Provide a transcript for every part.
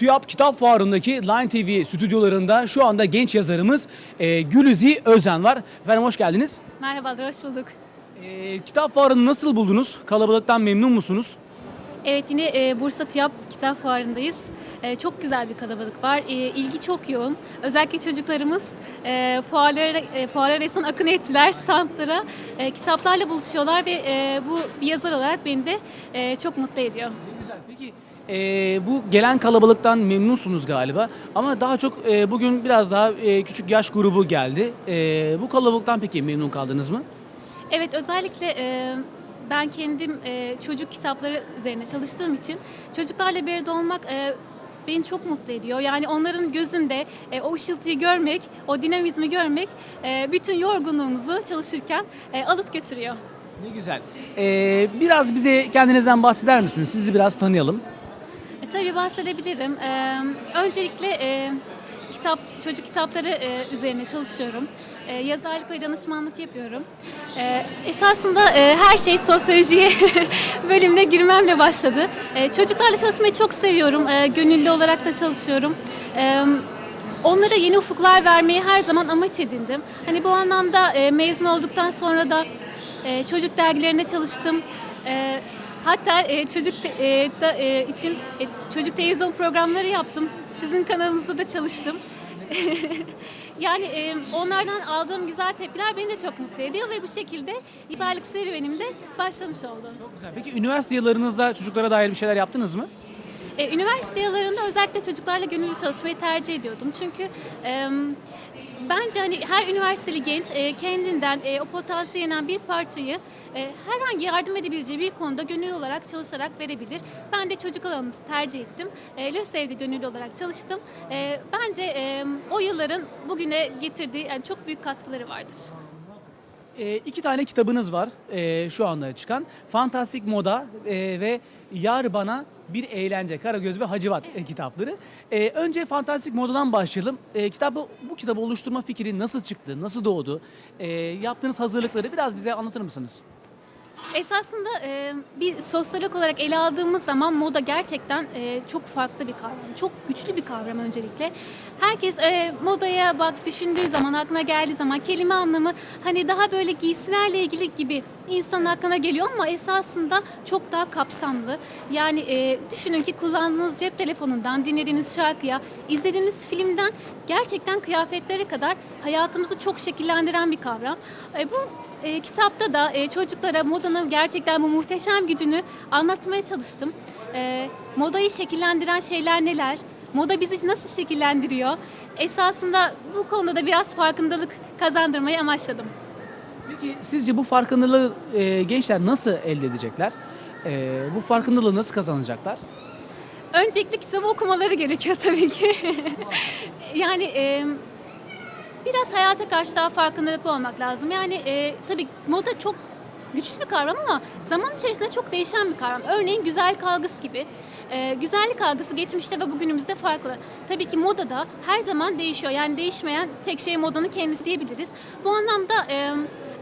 TÜYAP Kitap Fuarı'ndaki Line TV stüdyolarında şu anda genç yazarımız e, Gülüzi Özen var. Efendim hoş geldiniz. Merhabalar, hoş bulduk. E, kitap Fuarı'nı nasıl buldunuz? Kalabalıktan memnun musunuz? Evet, yine e, Bursa TÜYAP Kitap Fuarı'ndayız. E, çok güzel bir kalabalık var. E, ilgi çok yoğun. Özellikle çocuklarımız e, fuarlara, e, fuara resmen akın ettiler standlara. E, kitaplarla buluşuyorlar ve e, bu bir yazar olarak beni de e, çok mutlu ediyor. E, bu gelen kalabalıktan memnunsunuz galiba ama daha çok e, bugün biraz daha e, küçük yaş grubu geldi. E, bu kalabalıktan peki memnun kaldınız mı? Evet, özellikle e, ben kendim e, çocuk kitapları üzerine çalıştığım için çocuklarla bir arada olmak e, beni çok mutlu ediyor. Yani onların gözünde e, o ışıltıyı görmek, o dinamizmi görmek e, bütün yorgunluğumuzu çalışırken e, alıp götürüyor. Ne güzel. E, biraz bize kendinizden bahseder misiniz? Sizi biraz tanıyalım. Tabii bahsedebilirim. E, öncelikle e, kitap, çocuk kitapları e, üzerine çalışıyorum. E, yazarlık ve danışmanlık yapıyorum. E, esasında e, her şey sosyolojiye bölümüne girmemle başladı. E, çocuklarla çalışmayı çok seviyorum. E, gönüllü olarak da çalışıyorum. E, Onlara yeni ufuklar vermeyi her zaman amaç edindim. Hani bu anlamda e, mezun olduktan sonra da e, çocuk dergilerinde çalıştım. E, hatta e, çocuk te- e, da, e, için e, çocuk televizyon programları yaptım. Sizin kanalınızda da çalıştım. yani e, onlardan aldığım güzel tepkiler beni de çok mutlu ediyor ve bu şekilde yazarlık serüvenim de başlamış oldu. Çok güzel. Peki üniversite yıllarınızda çocuklara dair bir şeyler yaptınız mı? E, üniversite yıllarında özellikle çocuklarla gönüllü çalışmayı tercih ediyordum. Çünkü e, bence hani her üniversiteli genç e, kendinden e, o potansiyelinden bir parçayı e, herhangi yardım edebileceği bir konuda gönüllü olarak çalışarak verebilir. Ben de çocuk alanını tercih ettim. E, LÖSEV'de gönüllü olarak çalıştım. E, bence e, o yılların bugüne getirdiği yani çok büyük katkıları vardır. E, iki tane kitabınız var e, şu anda çıkan. Fantastik Moda e, ve Yar Bana Bir Eğlence, Karagöz ve Hacivat e, kitapları. E, önce Fantastik Moda'dan başlayalım. E, kitabı, bu kitabı oluşturma fikri nasıl çıktı, nasıl doğdu? E, yaptığınız hazırlıkları biraz bize anlatır mısınız? Esasında e, bir sosyolog olarak ele aldığımız zaman moda gerçekten e, çok farklı bir kavram. Çok güçlü bir kavram öncelikle. Herkes e, modaya bak düşündüğü zaman, aklına geldiği zaman kelime anlamı hani daha böyle giysilerle ilgili gibi insanın aklına geliyor ama esasında çok daha kapsamlı. Yani e, düşünün ki kullandığınız cep telefonundan, dinlediğiniz şarkıya, izlediğiniz filmden gerçekten kıyafetlere kadar hayatımızı çok şekillendiren bir kavram. E, bu e, kitapta da e, çocuklara modanın gerçekten bu muhteşem gücünü anlatmaya çalıştım. E, modayı şekillendiren şeyler neler? Moda bizi nasıl şekillendiriyor? Esasında bu konuda da biraz farkındalık kazandırmayı amaçladım. Peki sizce bu farkındalığı e, gençler nasıl elde edecekler? E, bu farkındalığı nasıl kazanacaklar? Öncelikle kitabı okumaları gerekiyor tabii ki. yani e, biraz hayata karşı daha farkındalıklı olmak lazım. Yani e, tabii moda çok güçlü bir kavram ama zaman içerisinde çok değişen bir kavram. Örneğin güzellik algısı gibi. E, güzellik algısı geçmişte ve bugünümüzde farklı. Tabii ki moda da her zaman değişiyor. Yani değişmeyen tek şey modanın kendisi diyebiliriz. Bu anlamda e,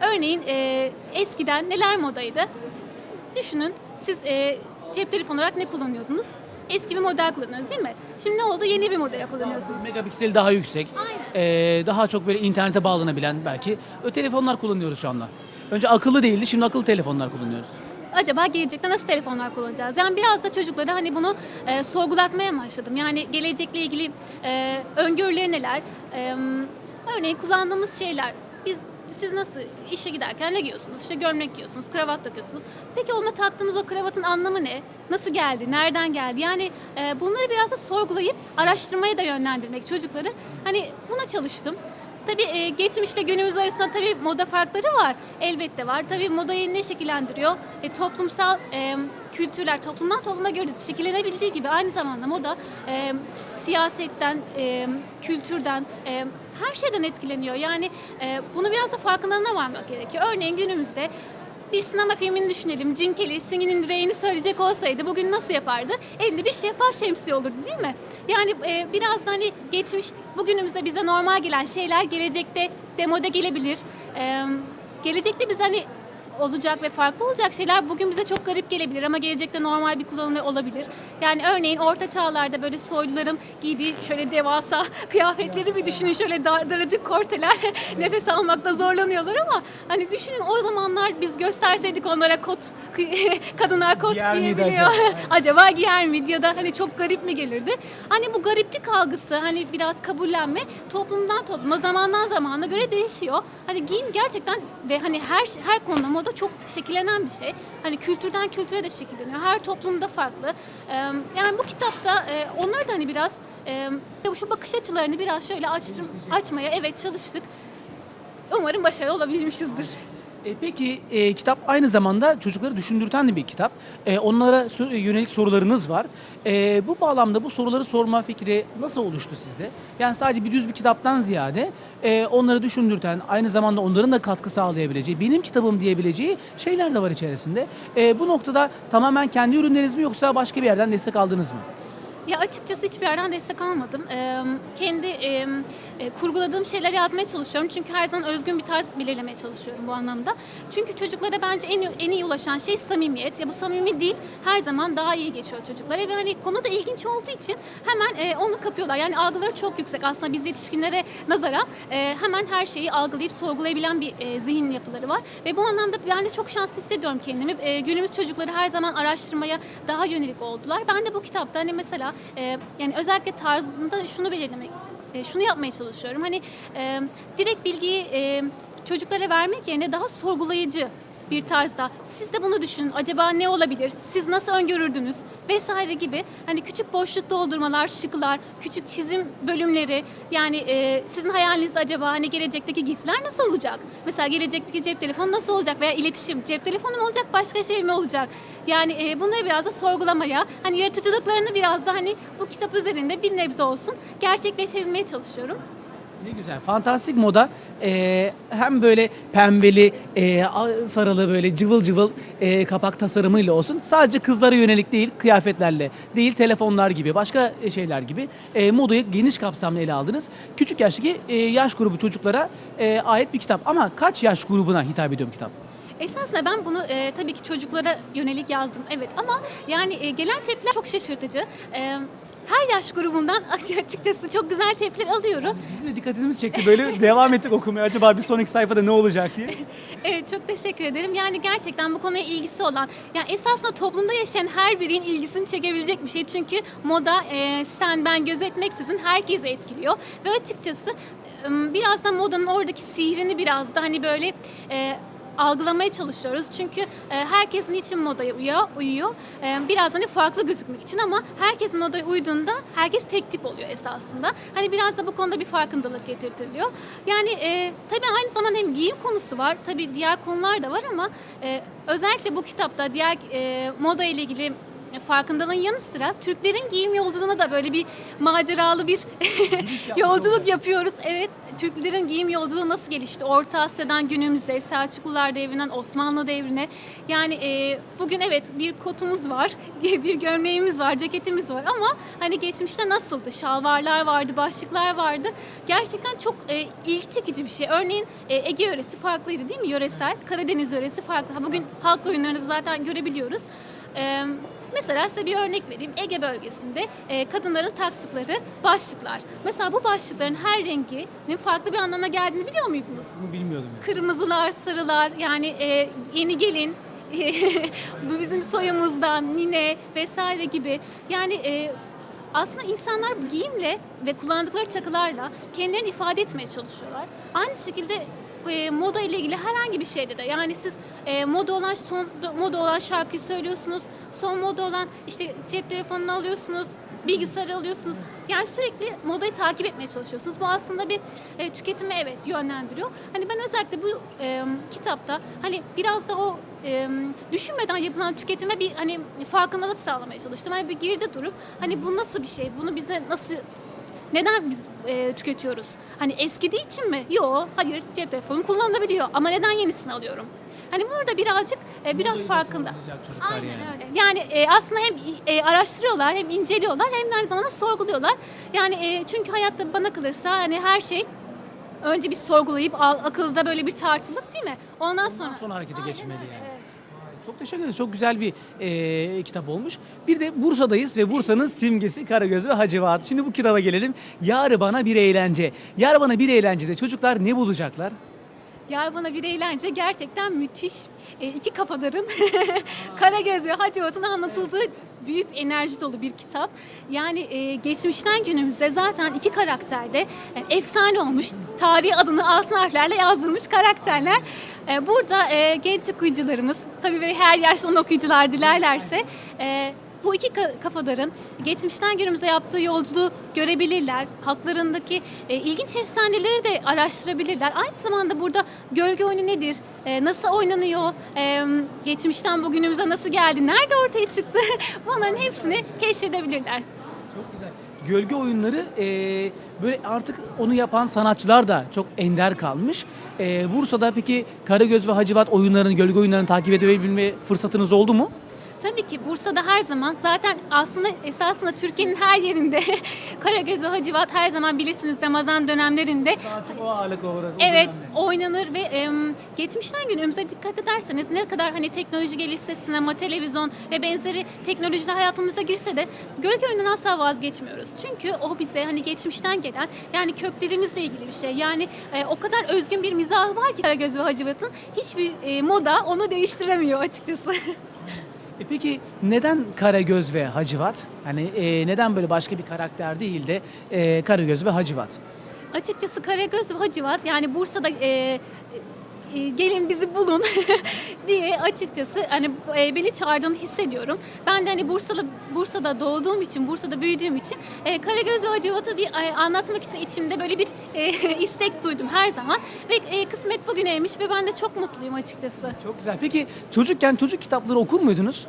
örneğin e, eskiden neler modaydı? Düşünün siz e, cep telefonu olarak ne kullanıyordunuz? Eski bir model kullanıyorsunuz değil mi? Şimdi ne oldu? Yeni bir model kullanıyorsunuz. Megapikseli daha yüksek. Aynen. e, daha çok böyle internete bağlanabilen belki. Ö, telefonlar kullanıyoruz şu anda. Önce akıllı değildi, şimdi akıllı telefonlar kullanıyoruz. Acaba gelecekte nasıl telefonlar kullanacağız? Yani biraz da çocuklara hani bunu e, sorgulatmaya başladım. Yani gelecekle ilgili e, öngörüleri neler? E, örneğin kullandığımız şeyler. Biz siz nasıl işe giderken ne giyiyorsunuz? İşte gömlek giyiyorsunuz, kravat takıyorsunuz. Peki ona taktığınız o kravatın anlamı ne? Nasıl geldi? Nereden geldi? Yani e, bunları biraz da sorgulayıp araştırmaya da yönlendirmek çocukları. Hani buna çalıştım. Tabii e, geçmişte günümüz arasında tabii moda farkları var. Elbette var. Tabii modayı ne şekillendiriyor? E, toplumsal e, kültürler toplumdan topluma göre şekillenebildiği gibi aynı zamanda moda e, siyasetten, e, kültürden, e, her şeyden etkileniyor. Yani e, bunu biraz da farkındalığına varmak gerekiyor. Örneğin günümüzde bir sinema filmini düşünelim. Jim Kelly Singin' in the Rain'i söyleyecek olsaydı bugün nasıl yapardı? Elinde bir şeffaf şemsiye olurdu değil mi? Yani e, biraz da hani geçmiş, bugünümüzde bize normal gelen şeyler gelecekte demode gelebilir. E, gelecekte biz hani olacak ve farklı olacak şeyler bugün bize çok garip gelebilir ama gelecekte normal bir kullanımı olabilir. Yani örneğin orta çağlarda böyle soyluların giydiği şöyle devasa kıyafetleri bir düşünün şöyle dar, daracık korseler nefes almakta zorlanıyorlar ama hani düşünün o zamanlar biz gösterseydik onlara kot kadınlar kot Giyer giyebiliyor. acaba? acaba giyer miydi ya da hani çok garip mi gelirdi? Hani bu gariplik algısı hani biraz kabullenme toplumdan topluma zamandan zamana göre değişiyor. Hani giyim gerçekten ve hani her her konuda moda çok şekillenen bir şey. Hani kültürden kültüre de şekilleniyor. Her toplumda farklı. Yani bu kitapta e, onlar da hani biraz e, şu bakış açılarını biraz şöyle açtım, açmaya evet çalıştık. Umarım başarılı olabilmişizdir. E, peki e, kitap aynı zamanda çocukları düşündürten de bir kitap. E, onlara sö- yönelik sorularınız var. E, bu bağlamda bu soruları sorma fikri nasıl oluştu sizde? Yani sadece bir düz bir kitaptan ziyade e, onları düşündürten, aynı zamanda onların da katkı sağlayabileceği, benim kitabım diyebileceği şeyler de var içerisinde. E, bu noktada tamamen kendi ürünleriniz mi yoksa başka bir yerden destek aldınız mı? Ya açıkçası hiçbir yerden destek almadım. Ee, kendi e, e, kurguladığım şeyler yazmaya çalışıyorum. Çünkü her zaman özgün bir tarz belirlemeye çalışıyorum bu anlamda. Çünkü çocuklara bence en, en iyi ulaşan şey samimiyet. Ya bu samimi değil her zaman daha iyi geçiyor çocuklara ve hani konu da ilginç olduğu için hemen e, onu kapıyorlar. Yani algıları çok yüksek aslında biz yetişkinlere nazaran e, hemen her şeyi algılayıp sorgulayabilen bir e, zihin yapıları var. Ve bu anlamda ben de çok şanslı hissediyorum kendimi. E, günümüz çocukları her zaman araştırmaya daha yönelik oldular. Ben de bu kitapta hani mesela e, yani özellikle tarzında şunu belirlemek, e, şunu yapmaya çalışıyorum. Hani e, direkt bilgiyi e, çocuklara vermek yerine daha sorgulayıcı bir tarzda. Siz de bunu düşünün. Acaba ne olabilir? Siz nasıl öngörürdünüz? Vesaire gibi. Hani küçük boşluk doldurmalar, şıklar, küçük çizim bölümleri. Yani e, sizin hayaliniz acaba hani gelecekteki giysiler nasıl olacak? Mesela gelecekteki cep telefonu nasıl olacak? Veya iletişim. Cep telefonu mu olacak? Başka şey mi olacak? Yani e, bunları biraz da sorgulamaya, hani yaratıcılıklarını biraz da hani bu kitap üzerinde bir nebze olsun gerçekleştirilmeye çalışıyorum. Ne güzel. Fantastik moda e, hem böyle pembeli, e, sarılı böyle cıvıl cıvıl e, kapak tasarımıyla olsun. Sadece kızlara yönelik değil, kıyafetlerle değil, telefonlar gibi, başka şeyler gibi e, modayı geniş kapsamlı ele aldınız. Küçük yaştaki e, yaş grubu çocuklara e, ait bir kitap. Ama kaç yaş grubuna hitap ediyor kitap? Esasında ben bunu e, tabii ki çocuklara yönelik yazdım evet ama yani e, gelen tepkiler çok şaşırtıcı. E, her yaş grubundan açıkçası çok güzel tepkiler alıyorum. Bizim de dikkatimiz çekti. Böyle devam ettik okumaya. Acaba bir sonraki sayfada ne olacak diye. Evet çok teşekkür ederim. Yani gerçekten bu konuya ilgisi olan, yani esasında toplumda yaşayan her birinin ilgisini çekebilecek bir şey. Çünkü moda e, sen ben gözetmeksizin herkesi etkiliyor. Ve açıkçası biraz da modanın oradaki sihrini biraz da hani böyle e, algılamaya çalışıyoruz. Çünkü e, herkes niçin modaya uyuyor? uyuyor. E, biraz hani farklı gözükmek için ama herkes modaya uyduğunda herkes tek tip oluyor esasında. Hani biraz da bu konuda bir farkındalık getirtiliyor. Yani e, tabii aynı zamanda hem giyim konusu var. Tabii diğer konular da var ama e, özellikle bu kitapta diğer moda ile ilgili farkındalığın yanı sıra Türklerin giyim yolculuğuna da böyle bir maceralı bir yolculuk yapıyoruz. Evet, Türklerin giyim yolculuğu nasıl gelişti? Orta Asya'dan günümüze, Selçuklular devrinden Osmanlı devrine. Yani e, bugün evet bir kotumuz var, bir gömleğimiz var, ceketimiz var ama hani geçmişte nasıldı? Şalvarlar vardı, başlıklar vardı. Gerçekten çok e, ilgi çekici bir şey. Örneğin e, Ege yöresi farklıydı değil mi? Yöresel. Karadeniz yöresi farklı. Ha, bugün halk oyunlarında da zaten görebiliyoruz. Ee, mesela size bir örnek vereyim. Ege bölgesinde e, kadınların taktıkları başlıklar. Mesela bu başlıkların her renginin farklı bir anlama geldiğini biliyor muydunuz? Bunu bilmiyordum. Yani. Kırmızılar, sarılar yani e, yeni gelin bu bizim soyumuzdan nine vesaire gibi. Yani e, aslında insanlar giyimle ve kullandıkları takılarla kendilerini ifade etmeye çalışıyorlar. Aynı şekilde e, moda ile ilgili herhangi bir şeyde de yani siz e, moda olan moda olan şarkıyı söylüyorsunuz. Son moda olan işte cep telefonunu alıyorsunuz bilgisayarı alıyorsunuz. Yani sürekli modayı takip etmeye çalışıyorsunuz. Bu aslında bir e, tüketime evet yönlendiriyor. Hani ben özellikle bu e, kitapta hani biraz da o e, düşünmeden yapılan tüketime bir hani farkındalık sağlamaya çalıştım. Hani bir geride durup hani bu nasıl bir şey? Bunu bize nasıl neden biz e, tüketiyoruz? Hani eskidiği için mi? Yok. Hayır. Cep telefonu kullanılabiliyor. Ama neden yenisini alıyorum? Hani burada birazcık e, biraz farkında. çocuklar Aynen yani. öyle. Yani e, aslında hem e, araştırıyorlar hem inceliyorlar hem de aynı zamanda sorguluyorlar. Yani e, çünkü hayatta bana kalırsa hani her şey önce bir sorgulayıp al- akılda böyle bir tartılıp değil mi? Ondan sonra sonra harekete Aynen geçmeli öyle, yani. Evet. Çok teşekkür ederiz. Çok güzel bir e, kitap olmuş. Bir de Bursa'dayız ve Bursa'nın simgesi Karagöz ve Hacivat. Şimdi bu kitaba gelelim. Yarı bana bir eğlence. Yarı bana bir eğlencede çocuklar ne bulacaklar? Yar bana bir eğlence gerçekten müthiş. E, iki kafadarın Karagöz ve Hacivat'ın anlatıldığı büyük enerji dolu bir kitap. Yani e, geçmişten günümüze zaten iki karakter de e, efsane olmuş. Tarihi adını altın harflerle yazdırmış karakterler. E, burada e, genç okuyucularımız, tabii ve her yaştan okuyucular dilerlerse e, bu iki ka- kafadarın geçmişten günümüze yaptığı yolculuğu görebilirler. Halklarındaki e, ilginç efsaneleri de araştırabilirler. Aynı zamanda burada gölge oyunu nedir? E, nasıl oynanıyor? E, geçmişten bugünümüze nasıl geldi? Nerede ortaya çıktı? Bunların hepsini keşfedebilirler. Çok güzel. Gölge oyunları e, böyle artık onu yapan sanatçılar da çok ender kalmış. E, Bursa'da peki Karagöz ve Hacivat oyunlarını, gölge oyunlarını takip edebilme fırsatınız oldu mu? Tabii ki Bursa'da her zaman zaten aslında esasında Türkiye'nin her yerinde Karagöz ve Hacivat her zaman bilirsiniz Ramazan dönemlerinde Daha çok o ağırlıkla uğraşıyor. Evet oynanır ve em, geçmişten günümüze dikkat ederseniz ne kadar hani teknoloji gelişse sinema, televizyon ve benzeri teknolojiler hayatımıza girse de gölge oyunundan asla vazgeçmiyoruz. Çünkü o bize hani geçmişten gelen yani köklerimizle ilgili bir şey. Yani e, o kadar özgün bir mizahı var ki Karagöz ve Hacivat'ın hiçbir e, moda onu değiştiremiyor açıkçası. E peki neden Karagöz ve Hacivat? Hani e, neden böyle başka bir karakter değil de e, Karagöz ve Hacivat? Açıkçası Karagöz ve Hacivat yani Bursa'da e, e, gelin bizi bulun diye açıkçası hani e, beni çağırdığını hissediyorum. Ben de hani Bursa'da Bursa'da doğduğum için, Bursa'da büyüdüğüm için e, Karagöz ve Hacivat'ı bir e, anlatmak için içimde böyle bir e, istek duydum her zaman ve e, kısmet bugüneymiş ve ben de çok mutluyum açıkçası. Çok güzel. Peki çocukken çocuk kitapları okur muydunuz?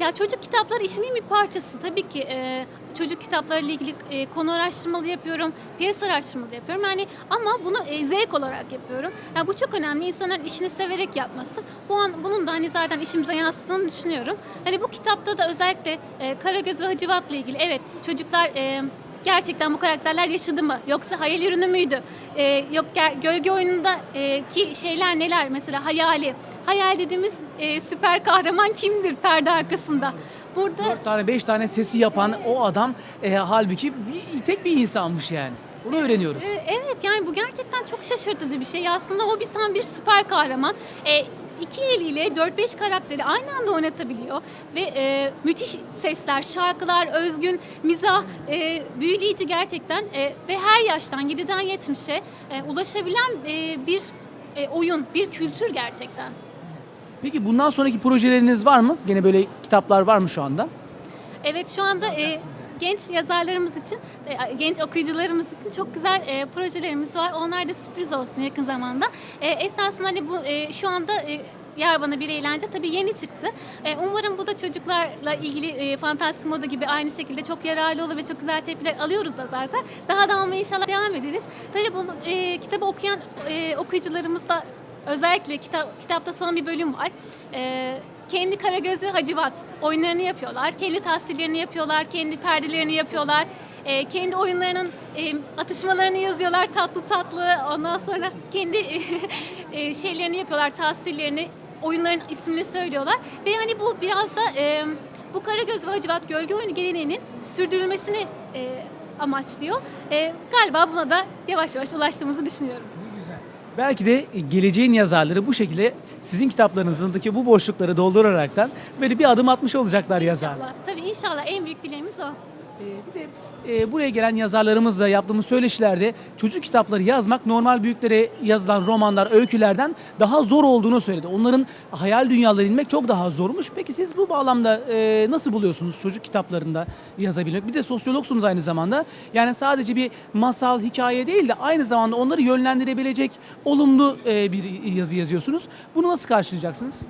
Ya çocuk kitapları işimin bir parçası. Tabii ki e, çocuk kitaplarıyla ilgili e, konu araştırmalı yapıyorum, piyasa araştırmalı yapıyorum. Yani ama bunu e, zevk olarak yapıyorum. Yani bu çok önemli. İnsanların işini severek yapması. Bu an bunun da hani zaten işimize yansıttığını düşünüyorum. Hani bu kitapta da özellikle e, Karagöz ve Hacivat'la ilgili evet çocuklar e, gerçekten bu karakterler yaşadı mı? Yoksa hayal ürünü müydü? E, yok gölge oyununda e, ki şeyler neler? Mesela hayali. Hayal dediğimiz e, süper kahraman kimdir perde arkasında? Burada Dört tane, beş tane sesi yapan o adam e, halbuki bir, tek bir insanmış yani. Bunu öğreniyoruz. e, evet yani bu gerçekten çok şaşırtıcı bir şey. Aslında o bir tam bir süper kahraman. E, iki eliyle 4-5 karakteri aynı anda oynatabiliyor ve e, müthiş sesler, şarkılar, özgün mizah, e, büyüleyici gerçekten e, ve her yaştan 7'den 70'e e, ulaşabilen e, bir e, oyun, bir kültür gerçekten. Peki bundan sonraki projeleriniz var mı? Gene böyle kitaplar var mı şu anda? Evet şu anda e, genç yazarlarımız için, e, genç okuyucularımız için çok güzel e, projelerimiz var. Onlar da sürpriz olsun yakın zamanda. E, esasında hani bu e, şu anda e, Yer Bana Bir Eğlence tabii yeni çıktı. E, umarım bu da çocuklarla ilgili e, fantastik moda gibi aynı şekilde çok yararlı olur ve çok güzel tepkiler alıyoruz da zaten. Daha da almaya inşallah devam ederiz. Tabii bunu e, kitabı okuyan e, okuyucularımız da özellikle kitap, kitapta son bir bölüm var. E, kendi Karagöz ve Hacivat oyunlarını yapıyorlar. Kendi tasvirlerini yapıyorlar, kendi perdelerini yapıyorlar. E, kendi oyunlarının e, atışmalarını yazıyorlar tatlı tatlı. Ondan sonra kendi e, şeylerini yapıyorlar, tasvirlerini, oyunların ismini söylüyorlar. Ve hani bu biraz da e, bu Karagöz ve Hacivat gölge oyunu geleneğinin sürdürülmesini e, amaçlıyor. E, galiba buna da yavaş yavaş ulaştığımızı düşünüyorum. Belki de geleceğin yazarları bu şekilde sizin kitaplarınızdaki bu boşlukları dolduraraktan böyle bir adım atmış olacaklar yazarlar. İnşallah. Tabii inşallah en büyük dileğimiz o. Ee, bir de e, buraya gelen yazarlarımızla yaptığımız söyleşilerde çocuk kitapları yazmak normal büyüklere yazılan romanlar, öykülerden daha zor olduğunu söyledi. Onların hayal dünyalarına inmek çok daha zormuş. Peki siz bu bağlamda e, nasıl buluyorsunuz çocuk kitaplarında yazabilmek? Bir de sosyologsunuz aynı zamanda. Yani sadece bir masal, hikaye değil de aynı zamanda onları yönlendirebilecek olumlu e, bir yazı yazıyorsunuz. Bunu nasıl karşılayacaksınız?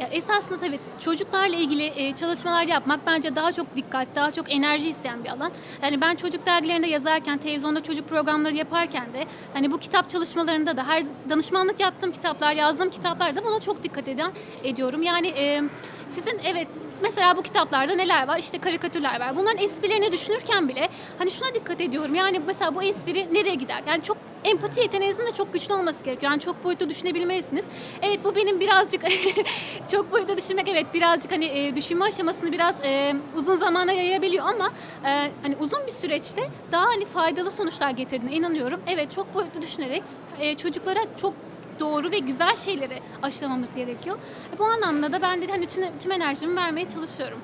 Ya esasında tabii çocuklarla ilgili e, çalışmalar yapmak bence daha çok dikkat, daha çok enerji isteyen bir alan. Yani ben çocuk dergilerinde yazarken, televizyonda çocuk programları yaparken de hani bu kitap çalışmalarında da her danışmanlık yaptığım kitaplar, yazdığım kitaplarda buna çok dikkat eden ediyorum. Yani e, sizin evet mesela bu kitaplarda neler var? İşte karikatürler var. Bunların esprilerini düşünürken bile hani şuna dikkat ediyorum. Yani mesela bu espri nereye gider? Yani çok empati yeteneğinizin de çok güçlü olması gerekiyor. Yani çok boyutlu düşünebilmelisiniz. Evet bu benim birazcık çok boyutlu düşünmek evet birazcık hani e, düşünme aşamasını biraz e, uzun zamana yayabiliyor ama e, hani uzun bir süreçte daha hani faydalı sonuçlar getirdiğine inanıyorum. Evet çok boyutlu düşünerek e, çocuklara çok doğru ve güzel şeyleri aşılamamız gerekiyor. Bu anlamda da ben de hani tüm, tüm enerjimi vermeye çalışıyorum.